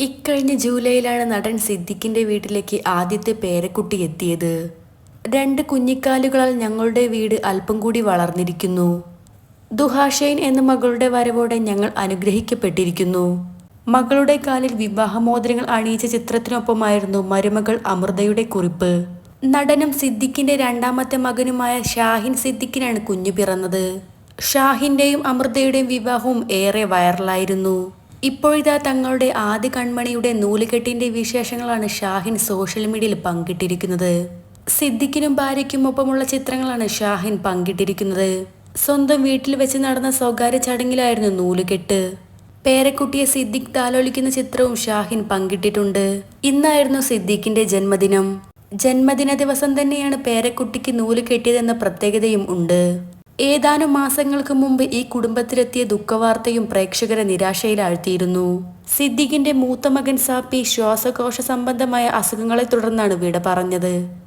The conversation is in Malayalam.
ഇക്കഴിഞ്ഞ ജൂലൈയിലാണ് നടൻ സിദ്ദിഖിന്റെ വീട്ടിലേക്ക് ആദ്യത്തെ പേരക്കുട്ടി എത്തിയത്. രണ്ട് കുഞ്ഞിക്കാലുകളാൽ ഞങ്ങളുടെ വീട് അല്പം കൂടി വളർന്നിരിക്കുന്നു. ദുഹാഷൈൻ എന്ന മകളുടെ വരവോടെ ഞങ്ങൾ അനുഗ്രഹിക്കപ്പെട്ടിരിക്കുന്നു. മകളുടെ കാലിൽ വിവാഹമോതിരങ്ങൾ അണിയിച്ച ചിത്രത്തിനൊപ്പമായിരുന്നു മരുമകൾ അമൃതയുടെ കുറിപ്പ്. നടനും സിദ്ദിഖിന്റെ രണ്ടാമത്തെ മകനുമായ ഷാഹിൻ സിദ്ദിഖിനാണ് കുഞ്ഞു പിറന്നത്. ഷാഹിന്റെയും അമൃതയുടെയും വിവാഹവും ഏറെ വൈറലായിരുന്നു. ഇപ്പോഴിതാ തങ്ങളുടെ ആദ്യ കൺമണിയുടെ നൂലുകെട്ടിന്റെ വിശേഷങ്ങളാണ് ഷാഹിൻ സോഷ്യൽ മീഡിയയിൽ പങ്കിട്ടിരിക്കുന്നത്. സിദ്ദിഖിനും ഭാര്യയ്ക്കും ഒപ്പമുള്ള ചിത്രങ്ങളാണ് ഷാഹിൻ പങ്കിട്ടിരിക്കുന്നത്. സ്വന്തം വീട്ടിൽ വെച്ച് നടന്ന സ്വകാര്യ ചടങ്ങിലായിരുന്നു നൂലുകെട്ട്. പേരക്കുട്ടിയെ സിദ്ദിഖ് താലോലിക്കുന്ന ചിത്രവും ഷാഹിൻ പങ്കിട്ടിട്ടുണ്ട്. ഇന്നായിരുന്നു സിദ്ദിഖിന്റെ ജന്മദിനം. ജന്മദിന ദിവസം തന്നെയാണ് പേരക്കുട്ടിക്ക് നൂൽ കെട്ടിയതെന്ന പ്രത്യേകതയും ഉണ്ട്. ഏതാനും മാസങ്ങൾക്ക് മുമ്പ് ഈ കുടുംബത്തിലെത്തിയ ദുഃഖവാർത്തയും പ്രേക്ഷകരെ നിരാശയിലാഴ്ത്തിയിരുന്നു. സിദ്ദിഖിന്റെ മൂത്ത മകൻ സാപ്പി ശ്വാസകോശ സംബന്ധമായ അസുഖങ്ങളെ തുടർന്നാണ് വിട പറഞ്ഞത്.